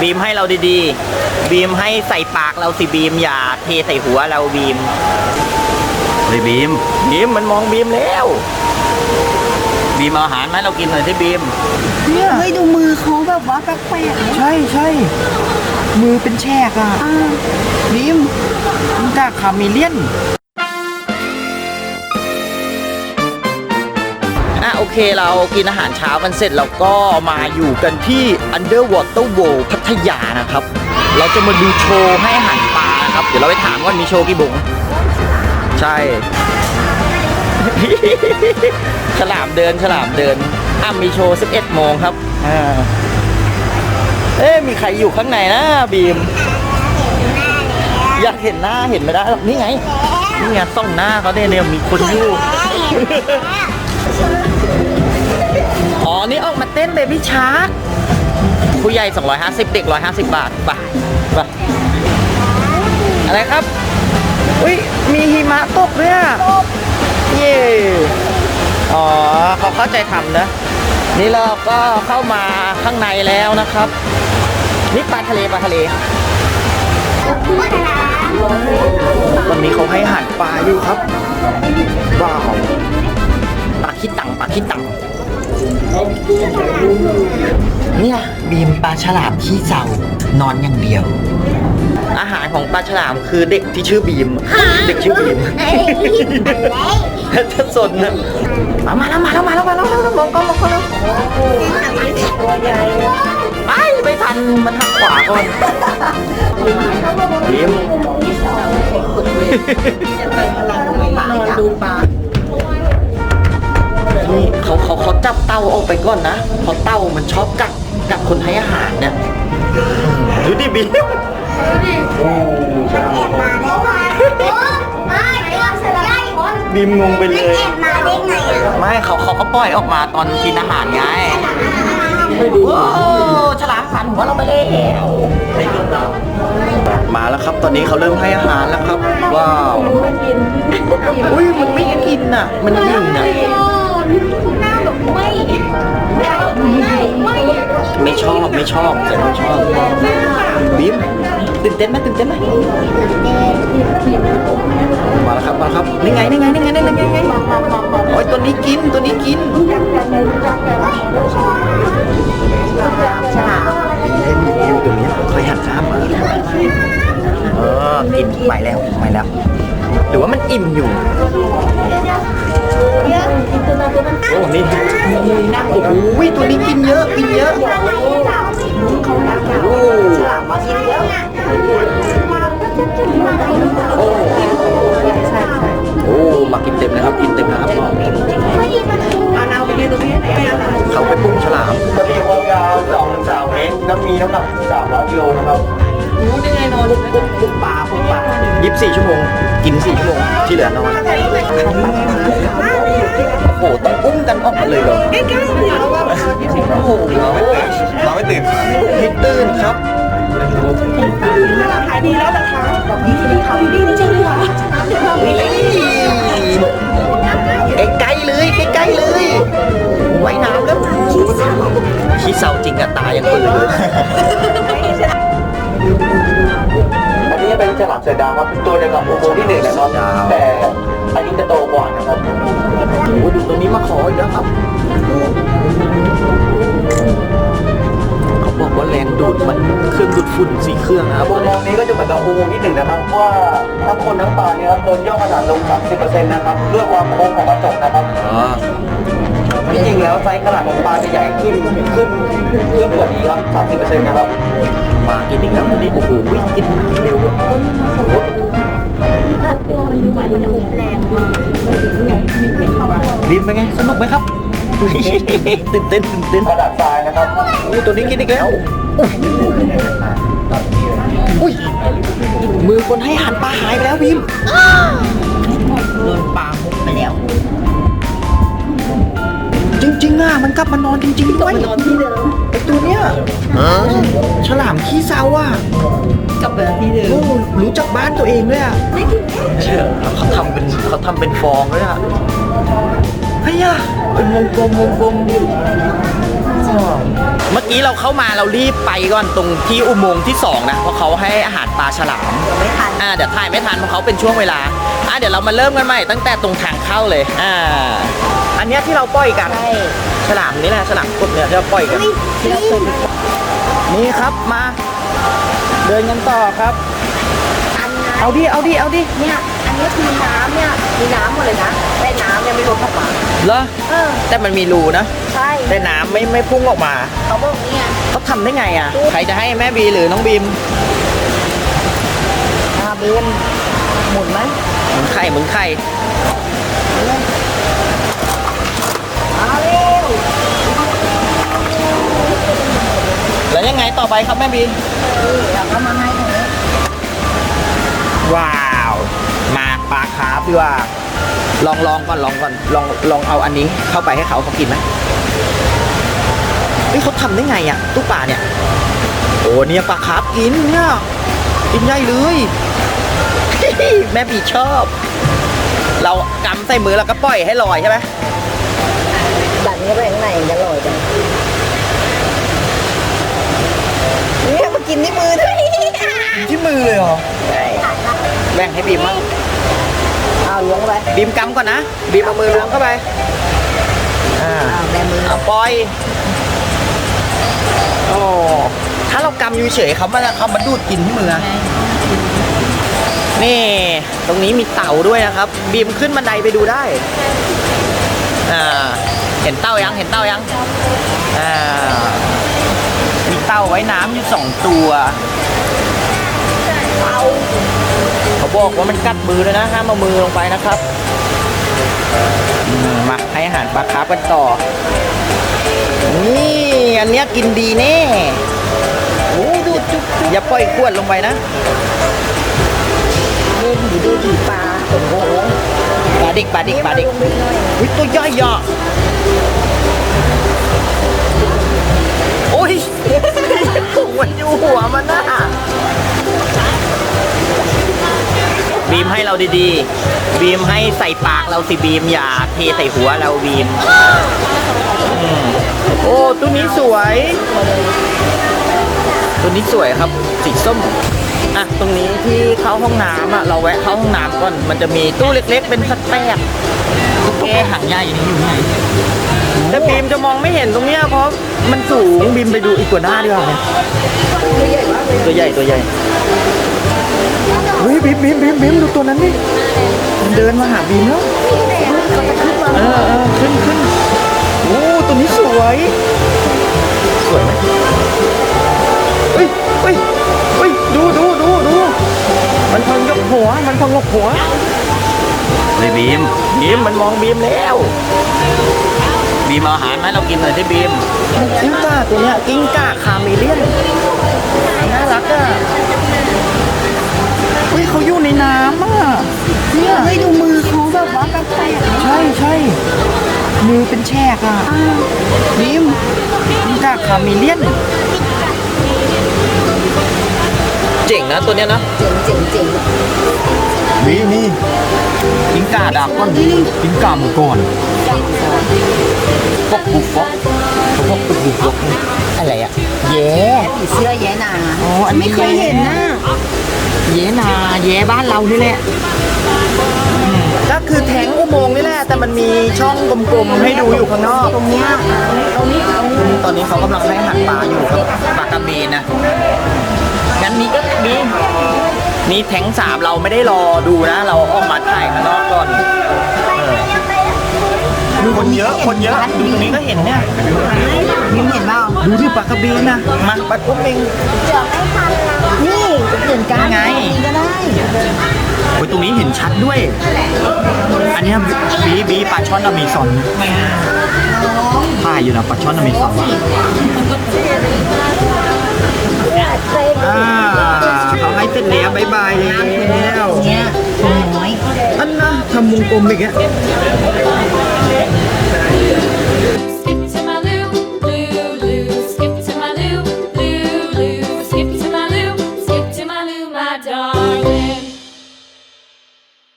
บีมให้เราดีๆ บีมให้ใส่ปากเราสิบีมอย่าเทใส่หัวเราบีมเฮ้ยบีม บีมมันมองบีมแล้ว บีมเอาอาหารไหมาให้เรากินหน่อยที่บีม เนี่ยเฮ้ยดูมือเขาแบบว่าแปลกๆนะใช่ใช่มือเป็นแฉกอะอ่าบีมมันกาคาเมเลียน โอเคเรากินอาหารเช้ากันเสร็จเราก็มาอยู่กันที่ Underwater World พัทยานะครับ เราจะมาดูโชว์ให้อาหารปลานะครับ เดี๋ยวเราไปถามว่ามีโชว์กี่บุ๋งใช่ ฉลามเดินฉลามเดินอะมีโชว์ 11 โมงครับอ่าเอ๊ะมีใครอยู่ข้างในนะบีม อยากเห็นหน้าเห็นไม่ได้หรอกนี่ไง นี่ไงส่องหน้าเขาเนี่ยเนี่ยมีคนอยู่ บบี้ชาร์กผู้ใหญ่ 250 เด็ก 150 บาทไปไปอะไรครับ อุ้ยมีหิมะตกด้วยอะเย่อ๋อเขาเข้าใจทำนะ นี่เราก็เข้ามาข้างในแล้วนะครับ นี่ปลาทะเลปลาทะเลตอนนี้เขาให้อาหารปลาอยู่ครับว้าวปลาขี้ตังปลาขี้ตัง เนี่ยบีมปลาฉลามขี้เศร้านอนอย่างเดียว อาหารของปลาฉลามคือเด็กที่ชื่อบีม เด็กชื่อบีมจะสนนะมามาแล้วมาแล้วมาแล้วมาแล้วมาแล้วมองกล้องมองกล้องแล้ไปไม่ทันมันหักขวาก่อนบีมนอนดูปลา จับเต่าออกไปก่อนนะเพราะเต่ามันชอบกัดกัดคนให้อาหารเนี่ยดูดิบีมบีมงงไปเลยไม่เขาเขาก็ปล่อยออกมาตอนกินอาหารไงว้าวฉลามพันหัวเราไปแล้วมาแล้วครับ ตอนนี้เขาเริ่มให้อาหารแล้วครับ ว้าว อุ้ยมันไม่กินอะ มันยิงนะ ไม่ชอบไม่ชอบแต่ไม่ชอบบีมตื่นเต้นไหมตื่นเต้นไหมมาแล้วครับมาแล้วครับนี่ไงนี่ไงนี่ไงนี่ไงนี่ไงโอ้ยตัวนี้กินตัวนี้กินเล่นอยู่ตรงนี้เคยหันข้ามมาเออกินไปแล้วไปแล้ว หรือว่ามันอิ่มอยู่โอ้นี่โอ้โหตัวนี้กินเยอะกินเยอะโอ้โอ้โอ้ อุ้มกันออกมาเลยเหรอโอ้โหเราไม่ตื่นไม่ตื่นครับขายดีแล้วนะคะดีดีขายดีจริงเหรอใกล้ๆเลยใกล้ๆเลยไว้น้ำแล้วขี้เศร้าจริงอะตายังปืนเลยอันนี้ เป็นฉลามเสือดาวครับตัวเดียวกับโอโมที่หนึ่งนะครับ แต่อันนี้จะโตกว่านะครับโอ้ดูตัวนี้มาขออีกแล้วครับเขาบอกว่าแรงดูดมันเครื่องดูดฝุ่นสี่เครื่องนะครับโอโมนี้ก็จะเหมือนกับโอโมที่หนึ่งนะครับว่าทั้งคนทั้งปลาเนี่ยครับโดนย่อขนาดลง 30%นะครับด้วยความโค้งของกระจกนะครับอ๋อที่จริงแล้วไซส์ขนาดของปลาจะใหญ่ขึ้นขึ้นเพิ่มกว่านี้ครับ30%นะครับ มากินอีกแล้ววันนี้โอ้โหกินเร็วอะบีมเป็นไงสนุกไหมครับตื่นเต้นตื่นเต้นขนาดทรายนะครับโอ้ตัวนี้กินอีกแล้วอุ้ยมือคนให้หารปลาหายไปแล้วบีม มันกลับมานอนจริงๆด้วยนอนที่เดิมไอตัวเนี้ยฉลามขี้เศร้าอะกลับไปที่เดิมโอ้รู้จักบ้านตัวเองด้วยอะเชื่อเขาทำเป็นเขาทำเป็นฟองด้วยอะเฮ้ยอะเป็นวงกลมวงกลมเมื่อกี้เราเข้ามาเรารีบไปก่อนตรงที่อุโมงค์ที่สองนะ เพราะเขาให้อาหารปลาฉลามเดี๋ยวไม่ทันอ่าเดี๋ยวถ่ายไม่ทันเพราะเขาเป็นช่วงเวลา อ่าเดี๋ยวเรามาเริ่มกันใหม่ตั้งแต่ตรงทางเข้าเลยอ่าอันเนี้ยที่เราปล่อยกันใช่ฉลามนี่แหละฉลามกดเนี่ยที่เราปล่อยกันที่เราเคยนี่ครับมา เดินกันต่อครับ อันนะเอาดิเอาดิเอาดิเนี่ยอันนี้คือน้ำเนี่ยมีน้ำหมดเลยนะแต่น้ำเนี่ยไม่ลดออกมาเหรอเออแต่มันมีรูนะ ใช่แต่น้ำไม่ไม่พุ่งออกมา เขาบอกเนี่ยเขาทำได้ไงอะ ใครจะให้แม่บีหรือน้องบีมอ่าเบน หมุนไหมหมุนไข่หมุนไข่เอาเร็วแล้วยังไงต่อไปครับแม่บีนี่เราก็มาให้ตรงนี้ว้าว มาปลาคาร์ฟดีกว่า ลองลองก่อนลองก่อนลองลองเอาอันนี้เข้าไปให้เขาเขากินไหมเฮ้ยเขาทำได้ไงอะตู้ปลาเนี่ย โอ้เนี่ยปลาคาร์ฟกินเนี่ยกินใหญ่เลย แม่บีชอบ เรากำใส่มือแล้วก็ปล่อยให้ลอยใช่ไหมดันเข้าไปข้างในจะลอยจังเนี่ยมากินที่มือด้วยที่มือเลยเหรอแบ่งให้บีมมั้งเอาล้วงไปบีมกำก่อนนะบีมเอามือล้วงเข้าไปอ่าเอาแบมือเอาปล่อยโอ้ถ้าเรากำอยู่เฉยเขามาเขามาดูดกินที่มือ นี่ ตรงนี้มีเต่าด้วยนะครับ บีมขึ้นบันไดไปดูได้ อ่า เห็นเต่ายัง เห็นเต่ายัง อ่า มีเต่าไว้น้ำอยู่สองตัวเขาบอกว่ามันกัดมือเลยนะ ห้ามเอามือลงไปนะครับมาให้อาหารปลาคาร์ฟกันต่อ นี่ อันเนี้ยกินดีแน่โอ้ดูจุ๊บอย่าปล่อยขวดลงไปนะ ดูดีปลาโอ้โหปลาดิกปลาดิกปลาดิกลงไปหน่อยวิตัวย่อยอะโอ้ยมันอยู่หัวมันน่ะบีมให้เราดีๆ บีมให้ใส่ปากเราสิบีมอย่าเทใส่หัวเราบีมอืมโอ้ตัวนี้สวย ตัวนี้สวยครับสีส้ม อะตรงนี้ที่เข้าห้องน้ำอะเราแวะเข้าห้องน้ำก่อน มันจะมีตู้เล็ก ๆ เป็นสัตว์แป๊บตุ๊กแกหางใหญ่นี่อยู่ไหนแต่บีมจะมองไม่เห็นตรงเนี้ยเพราะมันสูงบีมไปดูอีกกว่าหน้าดีกว่าไหมตัวใหญ่ตัวใหญ่เฮ้ยบีมบีมบีมบีมดูตัวนั้นดิมันเดินมาหาบีมแล้วเออเออขึ้นขึ้นโอ้ตัวนี้สวย สวยไหม มันพังยกหัวเฮ้ยบีมบีมมันมองบีมแล้วบีมเอาอาหารมาให้เรากินหน่อยที่บีมกิ้งก่าตัวเนี้ยกิ้งก่าคาเมเลียนน่ารักอะเฮ้ยเขาอยู่ในน้ำอะเนี่ยเฮ้ยดูมือเขาแบบว่าแปลกๆนะใช่ใช่มือเป็นแฉกอะบิมกิ้งก่าคาเมเลียน เจ๋งนะตัวเนี้ยนะเจ๋งเจ๋งเจ๋งนี่นี่กิ้งก่าดาบก้อนกิ้งก่าหมูก่อนกบุฟฟอกพวกบุฟฟอกอะไรอะแย่ผีเสื้อแย่นาอ๋ออันไม่เคยเห็นนะแย่นาแย่บ้านเรานี่แหละก็คือแทงอุโมงค์นี่แหละแต่มันมีช่องกลมๆให้ดูอยู่ข้างนอกตรงเนี้ยตรงนี้ตอนนี้เขากำลังให้หารปลาอยู่ครับปลากระเบนนะ นนี้ก็มีนี่แทงสามเราไม่ได้รอดูนะ เราออกมาถ่ายข้างนอกก่อนเออคนเยอะคนเยอะดูตรงนี้ก็เห็นเนี่ยยิ้มเห็นเปล่าดูที่ปลากระเบนนะมาปลากุ้งเองนี่เปลี่ยนการไงตรงนี้ก็ได้โอ้ยตรงนี้เห็นชัดด้วย อันเนี้ยบีบีปลาช่อนอเมซอนถ่ายอยู่นะปลาช่อนอเมซอนอ่า เขาให้เส้นเแล้วบายบายแล้วเนี่ยน้อยอันนะทำวงกลมอีกอะ